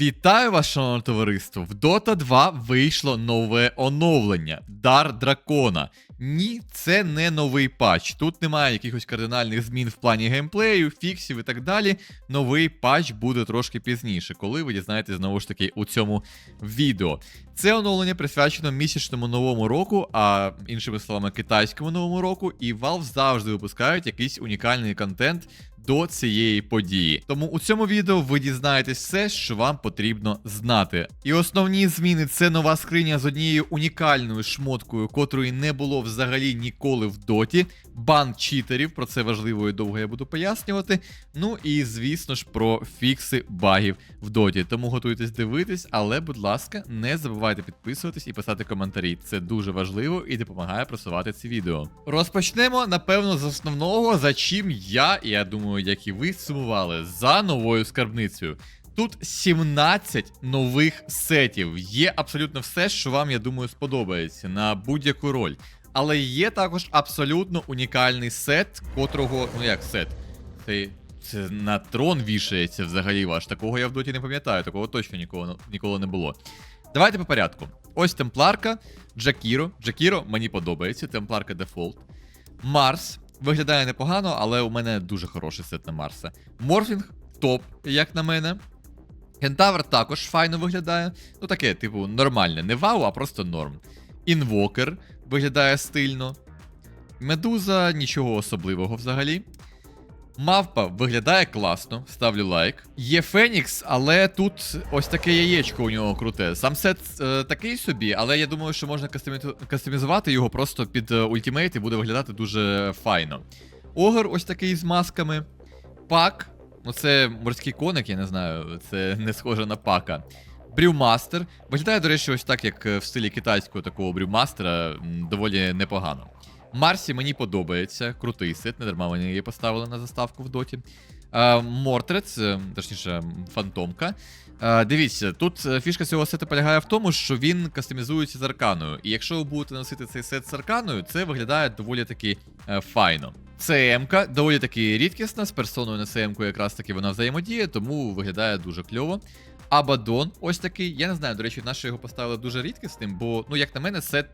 Вітаю вас, шановне товариство! В Dota 2 вийшло нове оновлення Дар Дракона. Ні, це не новий патч. Тут немає якихось кардинальних змін в плані геймплею, фіксів і так далі. Новий патч буде трошки пізніше, коли ви дізнаєтесь знову ж таки у цьому відео. Це оновлення присвячено місячному новому року, а іншими словами, китайському новому року, і Valve завжди випускають якийсь унікальний контент до цієї події. Тому у цьому відео ви дізнаєтесь все, що вам потрібно знати. І основні зміни це нова скриня з однією унікальною шмоткою, котрої не було взагалі ніколи в доті. Бан читерів, про це важливо і довго я буду пояснювати. Ну і звісно ж про фікси багів в доті. Тому готуйтесь дивитись, але, будь ласка, не забувайте підписуватись і писати коментарі. Це дуже важливо і допомагає просувати ці відео. Розпочнемо, напевно, з основного, за чим я, я думаю, як і ви сумували за новою скарбницею. Тут 17 нових сетів. Є абсолютно все, що вам, я думаю, сподобається на будь-яку роль. Але є також абсолютно унікальний сет, котрого, ну як сет, це, це на трон вішається взагалі ваш. Такого я в доті не пам'ятаю, такого точно ніколи, ніколи не було. Давайте по порядку. Ось темпларка, Джакіро. Джакіро мені подобається, темпларка дефолт. Марс виглядає непогано, але у мене дуже хороший сет на Марса. Морфінг топ, як на мене. Кентавр також файно виглядає. Ну таке, типу, нормальне. Не вау, а просто норм. Інвокер виглядає стильно. Медуза нічого особливого взагалі. Мавпа виглядає класно, ставлю лайк. Є Фенікс, але тут ось таке яєчко у нього круте. Сам сет е, такий собі, але я думаю, що можна кастомі- кастомізувати його просто під е, ультимейт і буде виглядати дуже файно. Огр ось такий з масками. Пак. Ну, це морський коник, я не знаю, це не схоже на пака. Брюмастер. Виглядає, до речі, ось так, як е, в стилі китайського такого брюмастера, доволі непогано. Марсі мені подобається, крутий сет, не дарма мені її поставили на заставку в доті. Е, Мортрец, е, точніше, фантомка. Е, дивіться, тут фішка цього сету полягає в тому, що він кастомізується з арканою. І якщо ви будете носити цей сет з арканою, це виглядає доволі таки файно. ЦМ-ка доволі таки рідкісна, з персоною на ЦМ-ку якраз таки вона взаємодіє, тому виглядає дуже кльово. Абадон, ось такий. Я не знаю, до речі, наші його поставили дуже рідкісним, бо, ну, як на мене, сет,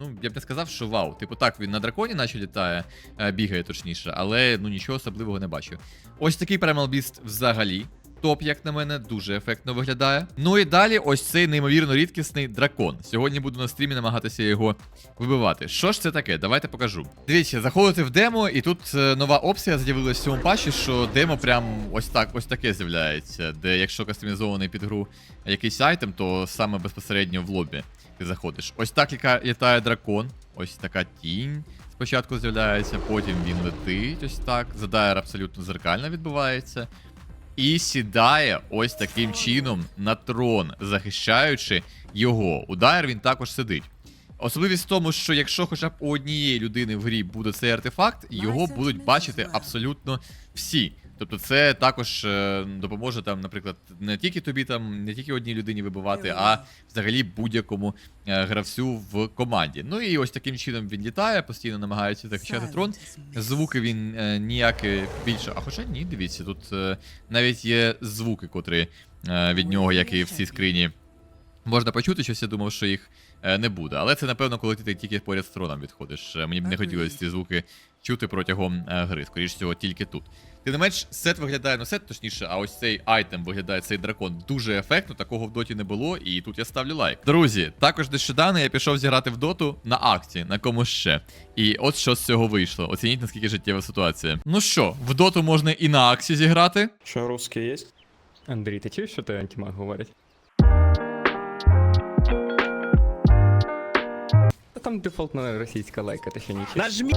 ну, я б не сказав, що вау. Типу, так, він на драконі, наче літає, е, бігає точніше, але ну нічого особливого не бачу. Ось такий Primal Beast взагалі. Топ, як на мене, дуже ефектно виглядає. Ну і далі ось цей неймовірно рідкісний дракон. Сьогодні буду на стрімі намагатися його вибивати. Що ж це таке? Давайте покажу. Дивіться, заходите в демо, і тут е, нова опція з'явилася в цьому патчі, що демо прям ось так, ось таке з'являється. Де якщо кастомізований під гру якийсь айтем, то саме безпосередньо в лобі ти заходиш. Ось так літає дракон, ось така тінь. Спочатку з'являється, потім він летить, ось так. Задайр абсолютно зеркально відбувається. І сідає ось таким чином на трон, захищаючи його. У Дайр він також сидить. Особливість в тому, що якщо хоча б у однієї людини в грі буде цей артефакт, його будуть бачити абсолютно всі. Тобто це також е, допоможе там, наприклад, не тільки тобі там, не тільки одній людині вибивати, а взагалі будь-якому е, гравцю в команді. Ну і ось таким чином він літає, постійно намагається захищати трон. Звуки він е, ніякі більше. А хоча ні, дивіться, тут навіть є звуки, котрі від нього, як і в цій скрині, можна почути, щось я думав, що їх не буде. Але це, напевно, коли ти тільки поряд з троном відходиш. Мені б не хотілося ці звуки чути протягом е, гри. Скоріш всього, тільки тут. Тим не менш, сет виглядає, ну сет точніше, а ось цей айтем виглядає цей дракон дуже ефектно, такого в доті не було, і тут я ставлю лайк. Друзі, також нещодавно я пішов зіграти в доту на акції, на комусь ще. І от що з цього вийшло. Оцініть, наскільки життєва ситуація. Ну що, в доту можна і на акції зіграти. Що, русський є? Андрій, ти чуєш, що ти антимаг говорить? Та там дефолтна російська лайка, ти ще чуєш. Нажмі!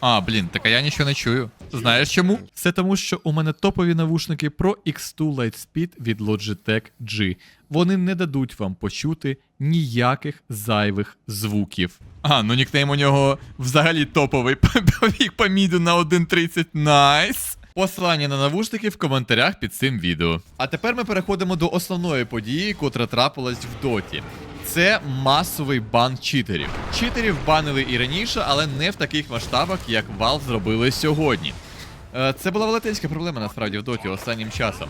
А, блін, так я нічого не чую. Знаєш чому? Це тому, що у мене топові навушники Pro X2 Lightspeed від Logitech G. Вони не дадуть вам почути ніяких зайвих звуків. А, ну нікнейм у нього взагалі топовий. Побіг по міду на 1.30. Найс. Посилання на навушники в коментарях під цим відео. А тепер ми переходимо до основної події, котра трапилась в доті. Це масовий бан читерів. Читерів банили і раніше, але не в таких масштабах, як Valve зробили сьогодні. Е, Це була велетенська проблема насправді в доті останнім часом.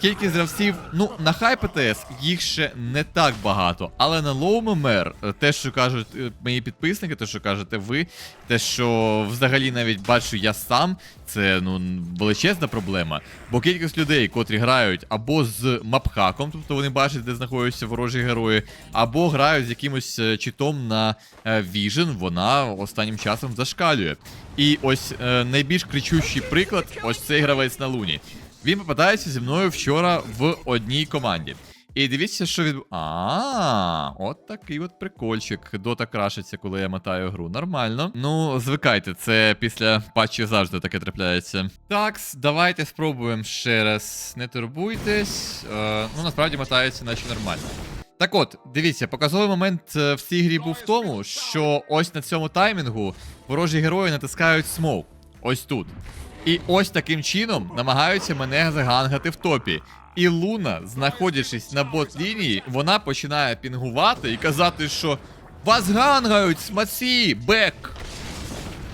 Кількість гравців, ну, на хай ПТС їх ще не так багато, але на лоу ММР, е, те, що кажуть е, мої підписники, те, що кажете ви, те, що взагалі навіть бачу я сам, це ну величезна проблема. Бо кількість людей, котрі грають або з мапхаком, тобто вони бачать, де знаходяться ворожі герої, або грають з якимось е, читом на е, Vision, вона останнім часом зашкалює. І ось е, найбільш кричущий приклад ось цей гравець на луні. Він попадається зі мною вчора в одній команді. І дивіться, що від. А, от такий от прикольчик. Дота крашиться, коли я мотаю гру. Нормально. Ну, звикайте, це після патчів завжди таке трапляється. Так, давайте спробуємо ще раз. Не турбуйтесь. Е, ну, насправді мотається, наче нормально. Так от, дивіться, показовий момент е, в цій грі був в тому, що ось на цьому таймінгу ворожі герої натискають смоук. Ось тут. І ось таким чином намагаються мене загангати в топі. І Луна, знаходячись на бот лінії, вона починає пінгувати і казати, що вас гангають, смаці, бек.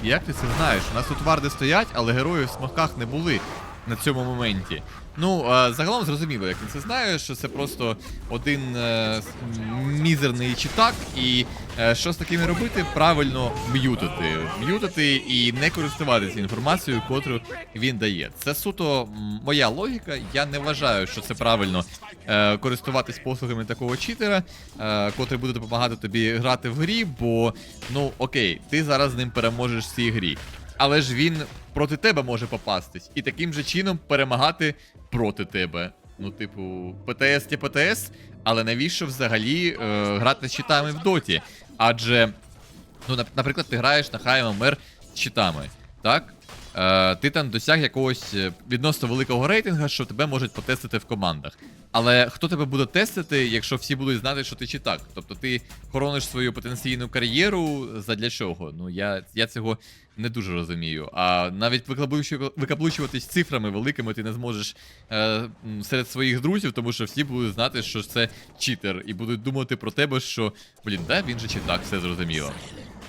Як ти це знаєш? У нас тут варди стоять, але герої в смаках не були на цьому моменті. Ну, загалом зрозуміло, як він це знає, що це просто один е, мізерний читак, і е, що з такими робити? Правильно м'ютити. М'ютити і не користуватися інформацією, котру він дає. Це суто моя логіка. Я не вважаю, що це правильно е, користуватись послугами такого читера, котрий буде допомагати тобі грати в грі, бо ну окей, ти зараз з ним переможеш в цій грі. Але ж він проти тебе може попастись і таким же чином перемагати проти тебе. Ну, типу, ПТС ті ПТС, але навіщо взагалі е, грати з читами в доті? Адже, ну, наприклад, ти граєш на MMR з читами, так? Е, ти там досяг якогось е, відносно великого рейтинга, що тебе можуть потестити в командах. Але хто тебе буде тестити, якщо всі будуть знати, що ти читак? Тобто ти хорониш свою потенційну кар'єру задля чого? Ну я, я цього не дуже розумію. А навіть викаблучуватись цифрами великими ти не зможеш е, серед своїх друзів, тому що всі будуть знати, що це читер, і будуть думати про тебе, що блін, да, він же читак, все зрозуміло.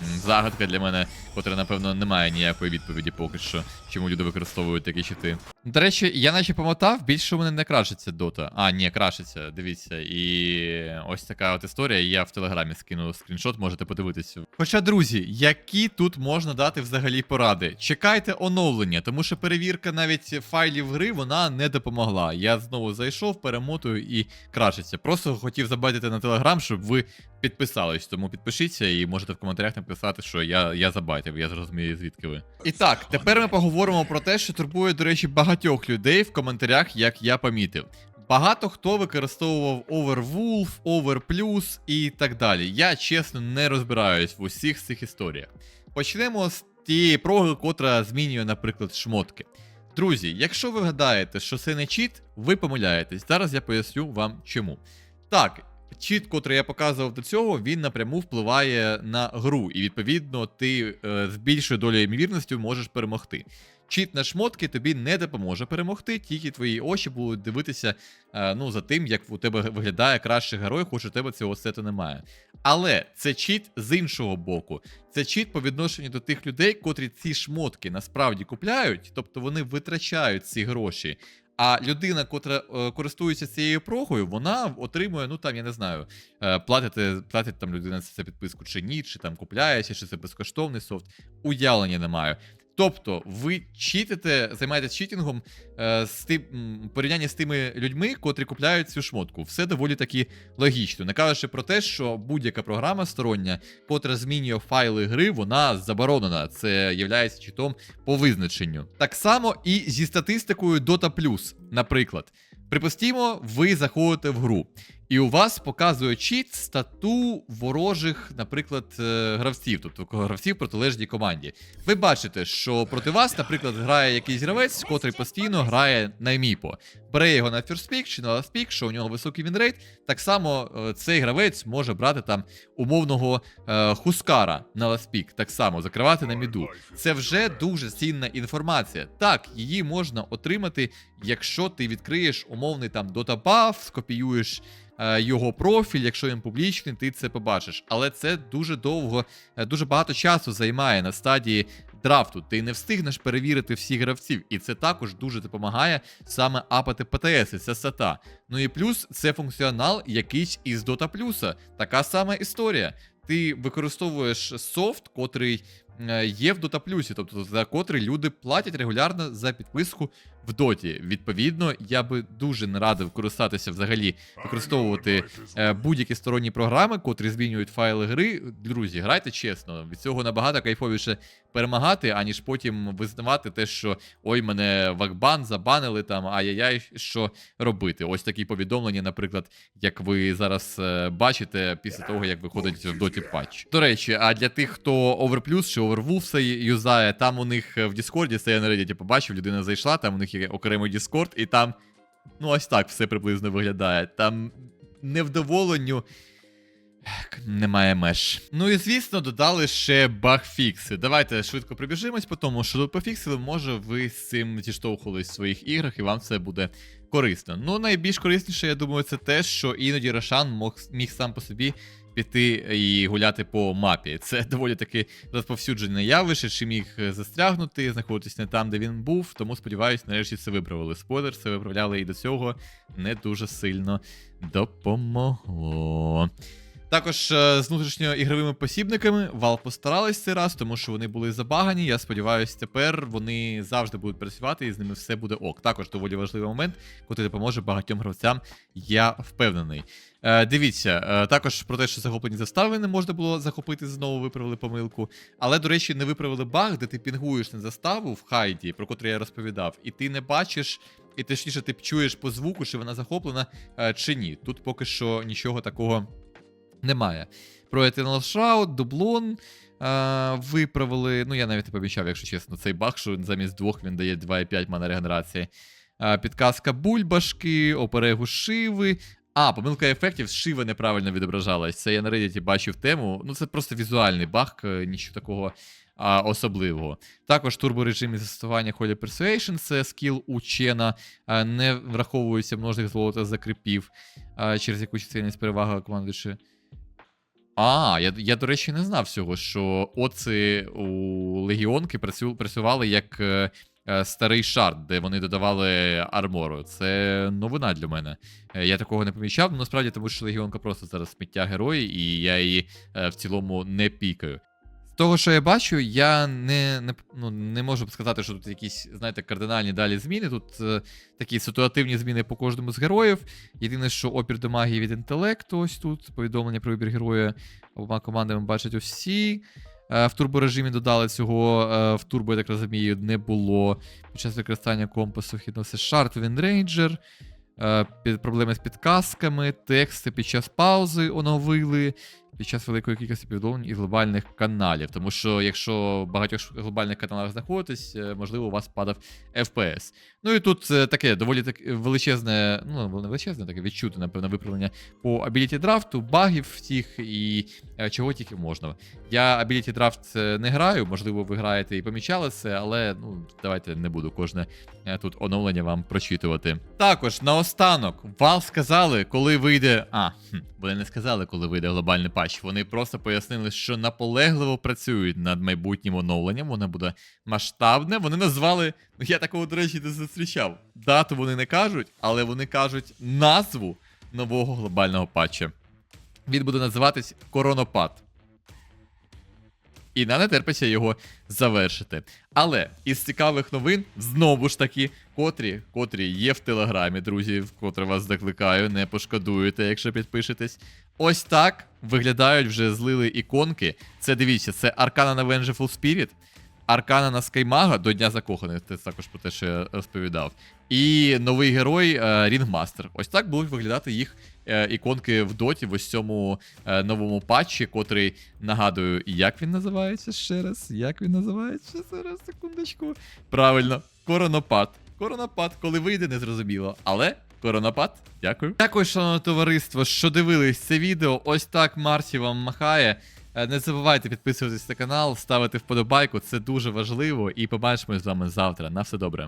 Загадка для мене, котра, напевно, не має ніякої відповіді поки що, чому люди використовують такі чити. До речі, я наче помотав, більше у мене не крашиться дота. А, ні, крашиться, дивіться. І ось така от історія. Я в телеграмі скину скріншот, можете подивитися. Хоча, друзі, які тут можна дати взагалі поради? Чекайте оновлення, тому що перевірка навіть файлів гри вона не допомогла. Я знову зайшов, перемотую і крашиться. Просто хотів забайтити на телеграм, щоб ви підписались. Тому підпишіться і можете в коментарях написати, що я, я забайтив, я зрозумію, звідки ви. І так, тепер ми поговоримо про те, що турбує, до речі, багатьох людей в коментарях, як я помітив. Багато хто використовував Overwolf, Overplus і так далі. Я чесно не розбираюсь в усіх цих історіях. Почнемо з тієї проги, котра змінює, наприклад, шмотки. Друзі, якщо ви гадаєте, що це не чіт, ви помиляєтесь. Зараз я поясню вам чому. Так, чіт, котрий я показував до цього, він напряму впливає на гру, і відповідно ти е, з більшою долею ймовірності можеш перемогти. Чіт на шмотки тобі не допоможе перемогти, тільки твої очі будуть дивитися е, ну, за тим, як у тебе виглядає кращий герой, хоч у тебе цього сету немає. Але це чіт з іншого боку. Це чіт по відношенню до тих людей, котрі ці шмотки насправді купляють, тобто вони витрачають ці гроші. А людина, котра е, користується цією прогою, вона отримує, ну там, я не знаю, платити, платить там людина за підписку чи ні, чи там купляється, чи це безкоштовний софт. Уявлення не маю. Тобто, ви читите, займаєтесь читінгом е, з тим м, порівнянні з тими людьми, котрі купляють цю шмотку. Все доволі таки логічно. Не кажучи про те, що будь-яка програма стороння, котра змінює файли гри, вона заборонена. Це є читом по визначенню. Так само і зі статистикою Dota+, наприклад. Припустімо, ви заходите в гру, і у вас показує чіт стату ворожих, наприклад, е, гравців, тобто гравців протилежній команді. Ви бачите, що проти вас, наприклад, грає якийсь гравець, котрий постійно грає на міпо. Бере його на фірспік чи на ласпік, що у нього високий вінрейт. Так само е, цей гравець може брати там умовного е, хускара на ласпік, так само закривати на міду. Це вже дуже цінна інформація. Так, її можна отримати, якщо ти відкриєш умовний там дотабаф, скопіюєш його профіль, якщо він публічний, ти це побачиш. Але це дуже довго, е, дуже багато часу займає на стадії драфту. Ти не встигнеш перевірити всіх гравців, і це також дуже допомагає саме апати ПТС, і це сата. Ну і плюс це функціонал якийсь із Dota Plus. Така сама історія. Ти використовуєш софт, котрий е, є в Dota Plus, тобто за котрий люди платять регулярно за підписку в доті. Відповідно, я би дуже не радив користатися взагалі, використовувати е, будь-які сторонні програми, котрі змінюють файли гри. Друзі, грайте чесно. Від цього набагато кайфовіше перемагати, аніж потім визнавати те, що ой, мене вакбан забанили там, ай-яй-яй, що робити. Ось такі повідомлення, наприклад, як ви зараз е, бачите після того, як виходить в доті патч. До речі, а для тих, хто Overplus чи Overwolf юзає, там у них в Діскорді, це я на Reddit побачив, людина зайшла, там у них є окремий Діскорд, і там, ну ось так все приблизно виглядає. Там невдоволенню. Немає меж. Ну і звісно, додали ще багфікси. Давайте швидко прибіжимось, по тому що тут пофіксили, може ви з цим зіштовхувались в своїх іграх, і вам це буде корисно. Ну, найбільш корисніше, я думаю, це те, що іноді Рошан міг сам по собі піти і гуляти по мапі. Це доволі таки розповсюджене явище, чи міг застрягнути, знаходитись не там, де він був. Тому сподіваюсь, нарешті це виправили. Спойлер, це виправляли і до цього не дуже сильно допомогло. Також е, з внутрішньоігровими посібниками Valve постарались цей раз, тому що вони були забагані. Я сподіваюся, тепер вони завжди будуть працювати і з ними все буде ок. Також доволі важливий момент, який допоможе багатьом гравцям, я впевнений. Е, дивіться, е, також про те, що захоплені застави не можна було захопити, знову виправили помилку. Але, до речі, не виправили баг, де ти пінгуєш на заставу в хайді, про котрий я розповідав, і ти не бачиш. І точніше, ти чуєш по звуку, чи вона захоплена е, чи ні. Тут поки що нічого такого немає. Про Eternal Shroud, дублон е, виправили. Ну, я навіть не помічав, якщо чесно, цей баг, що замість двох він дає 2,5 мана регенерації. Е, підказка бульбашки, оперегу шиви. А, помилка ефектів з шиви неправильно відображалась. Це я на Reddit бачив тему. Ну, це просто візуальний баг, е, нічого такого а, особливого. Також турборежим і застосування Holy Persuasion, це скіл у Чена, а, не враховується множник золота закріпів, а, через яку чисельність перевага командуючи. А, я, я, до речі, не знав цього, що оці у легіонки працю, працювали як е, е, старий шарт, де вони додавали армору. Це новина для мене. Е, Я такого не помічав, але насправді тому що легіонка просто зараз сміття герої, і я її е, в цілому не пікаю. Того, що я бачу, я не, не, ну, не можу сказати, що тут якісь, знаєте, кардинальні далі зміни. Тут е, такі ситуативні зміни по кожному з героїв. Єдине, що опір до магії від інтелекту, ось тут повідомлення про вибір героя обома командами бачать усі. Е, В турборежимі додали цього, е, в турбо, я так розумію, не було. Під час використання компасу вхідно шарт Вінрейнджер. Проблеми з підказками, тексти під час паузи оновили, під час великої кількості повідомлень і глобальних каналів. Тому що якщо в багатьох глобальних каналах знаходитесь, е, можливо, у вас падав FPS. Ну і тут е, таке доволі так величезне, ну не величезне, таке відчути, напевно, виправлення по Ability драфту, багів всіх і е, чого тільки можна. Я Ability Draft е, не граю, можливо, ви граєте і помічали це, але ну давайте не буду кожне е, тут оновлення вам прочитувати. Також наостанок Valve сказали, коли вийде. А, хм, вони не сказали, коли вийде глобальний патч. Вони просто пояснили, що наполегливо працюють над майбутнім оновленням. Воно буде масштабне. Вони назвали. Ну я такого, до речі, не зустрічав. Дату вони не кажуть, але вони кажуть назву нового глобального патча. Він буде називатись Коронопад. І не терпиться його завершити. Але із цікавих новин, знову ж таки, котрі, котрі є в телеграмі, друзі, вкотре вас закликаю, не пошкодуєте, якщо підпишетесь. Ось так виглядають вже злили іконки. Це дивіться, це Аркана на Vengeful Spirit, Аркана на Скаймага до Дня Закоханих, це також про те, що я розповідав. І новий герой Рінгмастер. Ось так будуть виглядати їх е, іконки в доті в ось цьому е, новому патчі, котрий нагадую, як він називається ще раз? Як він називається? Зараз, секундочку. Правильно, коронопад. Коронопад, коли вийде, не зрозуміло. Але коронопад, дякую. Дякую, шановне товариство, що дивились це відео. Ось так Марсі вам махає. Е, Не забувайте підписуватись на канал, ставити вподобайку, це дуже важливо. І побачимось з вами завтра. На все добре.